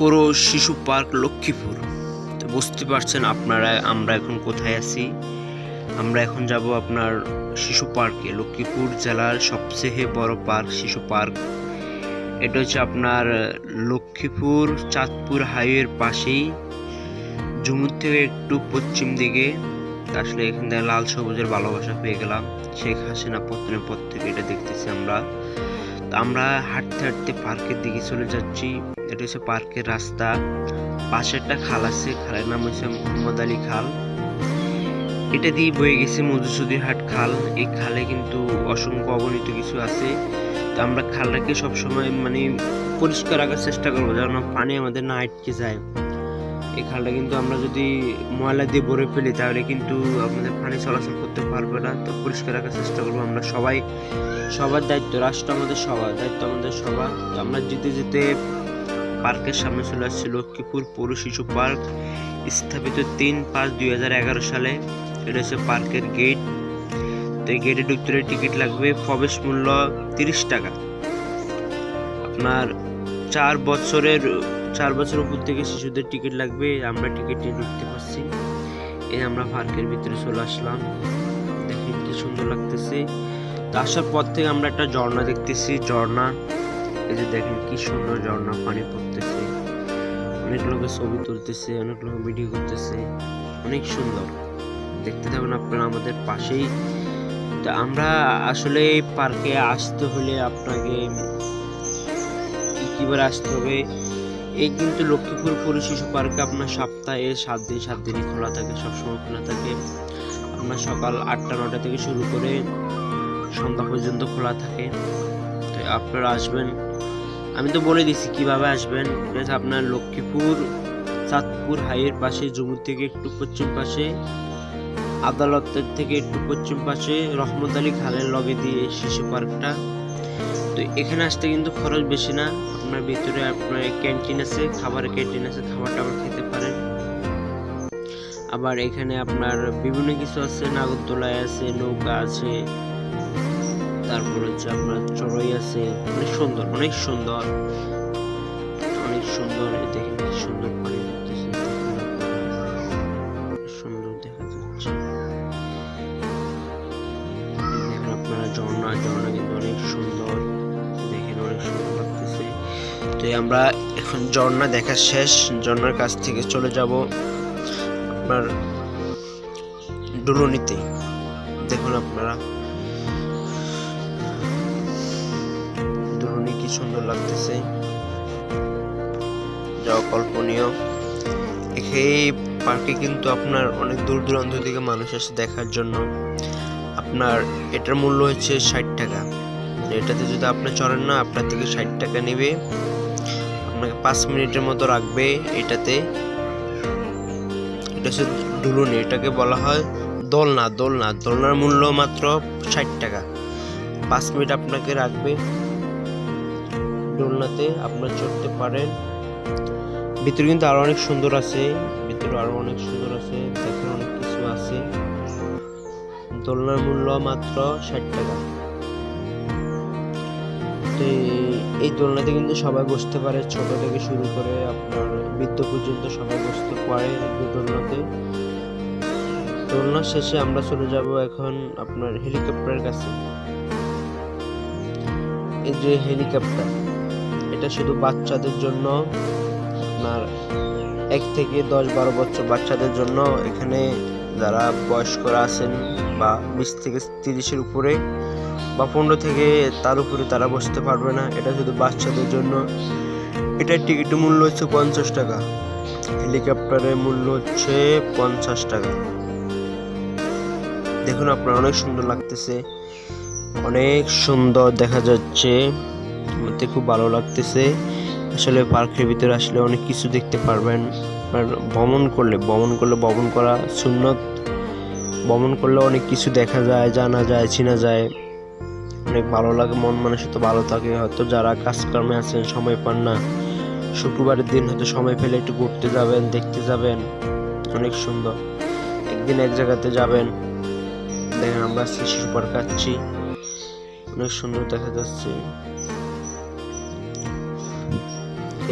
পুরো শিশু পার্ক লক্ষ্মীপুর। তো বুঝতে পারছেন আপনারা আমরা এখন কোথায় আছি? আমরা এখন যাব আপনার শিশু পার্কে, লক্ষ্মীপুর জেলার সবচেয়ে বড় পার্ক, শিশু পার্ক। এটা হচ্ছে আপনার লক্ষ্মীপুর চাঁদপুর হাইওয়ের পাশেই। জুমুর থেকে একটু পশ্চিম দিকে। আসলে এখান থেকে লাল সবুজের ভালোবাসা পেয়ে গেলাম। শেখ হাসিনা পত্নের পর থেকে এটা দেখতেছি আমরা। আমরা হাঁটতে হাঁটতে পার্কের দিকে চলে যাচ্ছি। এটা হচ্ছে পার্কের রাস্তা। পাশে একটা খাল আছে, খালের নাম হচ্ছে মোহাম্মদ আলী খাল। এটা দিয়ে বয়ে গেছে মধুসূদীর হাট খাল। এই খালে কিন্তু অসংখ্য অগণিত কিছু আছে। তো আমরা খালটাকে সবসময় মানে পরিষ্কার রাখার চেষ্টা করব, যেন পানি আমাদের না আটকে যায়। এই খালটা কিন্তু আমরা যদি ময়লা দিয়ে ভরে ফেলি, তাহলে কিন্তু আমাদের পানি চলাচল করতে পারবে না। তো পরিষ্কার রাখার চেষ্টা করব আমরা সবাই। সবার দায়িত্ব, রাষ্ট্র আমাদের সবার, দায়িত্ব আমাদের সবার। তো আমরা যেতে যেতে পার্কের সামনে চলে আসছে লক্ষ্মীপুর পৌর শিশু পার্ক, স্থাপিত তিন পাঁচ দুই সালে। এটা হচ্ছে পার্কের গেট তো এই গেটে ঢুকতে টিকিট লাগবে প্রবেশ মূল্য তিরিশ টাকা। আপনার চার বছরের, চার বছর উপর থেকে শিশুদের টিকিট লাগবে, আমরা টিকিট নিয়ে ঢুকতে পারছি। এই আমরা পার্কের ভিতরে চলে আসলাম। দেখেন কি সুন্দর লাগতেছে। আসার পর থেকে আমরা একটা ঝর্ণা দেখতেছি, ঝর্ণা। এই যে দেখেন কি সুন্দর ঝর্ণা, পানি পড়তেছে। অনেক লোকে ছবি তুলতেছে, অনেক লোক ভিডিও করতেছে। অনেক সুন্দর। দেখতে থাকুন আপনারা আমাদের পাশেই। তো আমরা আসলে পার্কে আসতে হলে আপনাকে কীভাবে আসতে হবে? এই কিন্তু লক্ষ্মীপুর পুরো শিশু পার্কে আপনার সপ্তাহে সাত দিন, সাত দিনই খোলা থাকে, সবসময় খোলা থাকে। আপনার সকাল আটটা নটা থেকে শুরু করে সন্ধ্যা পর্যন্ত খোলা থাকে। আপনারা আসবেন। আমি তো বলে দিছি কীভাবে আসবেন। আপনার লক্ষ্মীপুর, চাঁদপুর হাইয়ের পাশে জমুর থেকে একটু পশ্চিম পাশে, আদালতের থেকে একটু পশ্চিম পাশে, রহমত আলী খালের লগে দিয়ে শিশু পার্কটা। তো এখানে আসতে কিন্তু খরচ বেশি না। আপনার ভিতরে আপনার ক্যান্টিন আছে, খাবারের ক্যান্টিন আছে, খাবার টাবার খেতে পারেন। আবার এখানে আপনার বিভিন্ন কিছু আছে, নাগরদোলায় আছে, নৌকা আছে তারপর হচ্ছে আপনার চড়ই আছে। অনেক সুন্দর অনেক সুন্দর। অনেক সুন্দর দেখেন সুন্দর সুন্দর ঝর্ণা ঝর্ণা কিন্তু অনেক সুন্দর। দেখেন অনেক সুন্দর লাগতেছে। তো আমরা এখন ঝর্ণা দেখা শেষ। ঝর্ণার কাছ থেকে চলে যাব আপনার ডুলুনিতে। দেখুন আপনারা। সুন্দর লাগতেছে। যা কল্পনীয় এই পার্কে কিন্তু আপনার অনেক দূর দূরান্ত থেকে মানুষ আসে দেখার জন্য। আপনার এটার মূল্য হচ্ছে ষাট টাকা। এটাতে যদি আপনি চড়েন না, আপনার থেকে ষাট টাকা নেবে। আপনাকে পাঁচ মিনিটের মতো রাখবে এটাতে। এটা হচ্ছে ডুলুনি এটাকে বলা হয় দোলনা। দোলনা, দোলনার মূল্য মাত্র ষাট টাকা। পাঁচ মিনিট আপনাকে রাখবে। দোলনাতে আপনারা চড়তে পারেন। ভিতরে কিন্তু আরও অনেক সুন্দর আছে। ভিতরে আরও অনেক সুন্দর আছে। দেখেন অনেক কিছু আছে। দোলনার মূল্য মাত্র ষাট টাকা। তো এই- দোলনাতে কিন্তু সবাই বসতে পারে। ছোট থেকে শুরু করে আপনার বৃদ্ধ পর্যন্ত সবাই বসতে পারে এই দোলনাতে। দোলনা শেষে আমরা চলে যাব এখন আপনার হেলিকপ্টারের কাছে। এই যে হেলিকপ্টার। এটা শুধু বাচ্চাদের জন্য আপনার এক থেকে দশ বারো বছর বাচ্চাদের জন্য এখানে যারা বয়স্করা আছেন বা বিশ থেকে তিরিশের উপরে বা পনেরো থেকে তার উপরে তারা বসতে পারবে না। এটা শুধু বাচ্চাদের জন্য। এটার টিকিটের মূল্য হচ্ছে পঞ্চাশ টাকা। হেলিকপ্টারের মূল্য হচ্ছে পঞ্চাশ টাকা। দেখুন আপনার অনেক সুন্দর লাগতেছে। অনেক সুন্দর দেখা যাচ্ছে। আমাদের খুব ভালো লাগতেছে। আসলে পার্কের ভিতরে আসলে অনেক কিছু দেখতে পারবেন। আর ভ্রমণ করলে ভ্রমণ করলে ভ্রমণ করা সুন্নত। ভ্রমণ করলে অনেক কিছু দেখা যায়, জানা যায়, চেনা যায়। অনেক ভালো লাগে, মন মানুষ তো ভালো থাকে। হয়তো যারা কাজকর্মে আছেন, সময় পান না। শুক্রবারের দিন হয়তো সময় পেলে একটু ঘুরতে যাবেন, দেখতে যাবেন। অনেক সুন্দর। একদিন এক জায়গাতে যাবেন। দেখেন আমরা শিশু পার্ক আছি অনেক সুন্দর দেখা যাচ্ছে।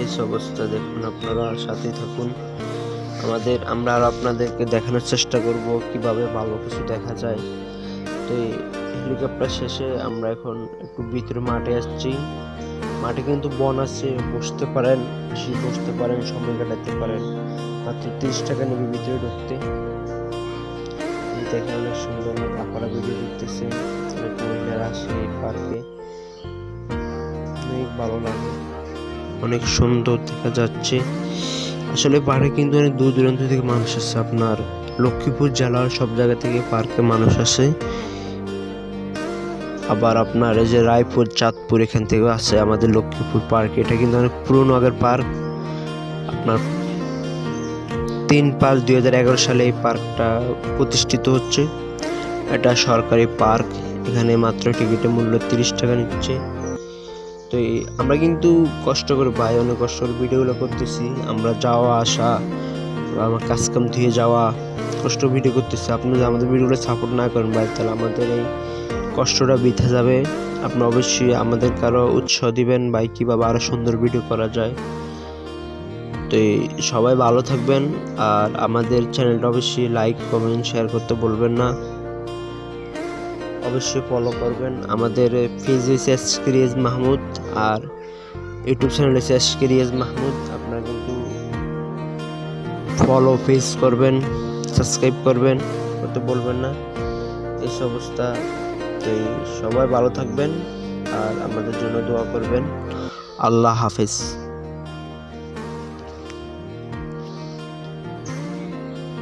এই অবস্থা দেখুন আপনারা সাথে থাকুন। আমাদের, আমরা আর আপনাদেরকে দেখানোর চেষ্টা করব কীভাবে ভালো কিছু দেখা যায়। তো এই হেলিকপ্টার শেষে আমরা এখন একটু ভিতরে মাঠে আসছি। মাঠে কিন্তু বন আছে, বসতে পারেন, বেশি বসতে পারেন, সময় কাটাতে পারেন। মাত্র তিরিশ টাকা নেবে ভিতরে ঢুকতে। দেখেন অনেক সুন্দর আপনারা ভিডিও অনেক মহিলারা আসে পার্কে অনেক ভালো লাগে। অনেক সুন্দর দেখা যাচ্ছে। আসলে পার্কে কিন্তু অনেক দূর দূরান্ত থেকে মানুষ আসে। আপনার লক্ষ্মীপুর জেলার সব জায়গা থেকে পার্কে মানুষ আসে। আবার আপনার এই যে রায়পুর, চাঁদপুর এখান থেকেও আসে আমাদের লক্ষ্মীপুর পার্ক। এটা কিন্তু অনেক পুরনো আগের পার্ক। আপনার তিন পাঁচ দুই সালে এই পার্কটা প্রতিষ্ঠিত হচ্ছে। এটা সরকারি পার্ক। এখানে মাত্র টিকিটের মূল্য তিরিশ টাকা নিচ্ছে। তো আমরা কিন্তু কষ্ট করে ভাই, অনেক কষ্ট করে ভিডিওগুলো করতেছি। আমরা যাওয়া, আসা, আমার কাজকাম ধুয়ে যাওয়া, কষ্ট ভিডিও করতেছি। আপনি যদি আমাদের ভিডিওগুলো সাপোর্ট না করেন ভাই, তাহলে আমাদের এই কষ্টটা বৃথা যাবে। আপনি অবশ্যই আমাদের কারও উৎসাহ দিবেন ভাই, কীভাবে আরও সুন্দর ভিডিও করা যায়। তো সবাই ভালো থাকবেন। আর আমাদের চ্যানেলটা অবশ্যই লাইক কমেন্ট শেয়ার করতে বলবেন না। অবশ্যই ফলো করবেন। আমাদের পেজ হচ্ছে ক্রিয়েজ মাহমুদ আর ইউটিউব চ্যানেল হচ্ছে ক্রিয়েজ মাহমুদ আপনারা কিন্তু ফলো পেজ করবেন সাবস্ক্রাইব করবেন, করতে বলবেন না। এই অবস্থা। তো সবাই ভালো থাকবেন আর আমাদের জন্য দোয়া করবেন। আল্লাহ হাফেজ।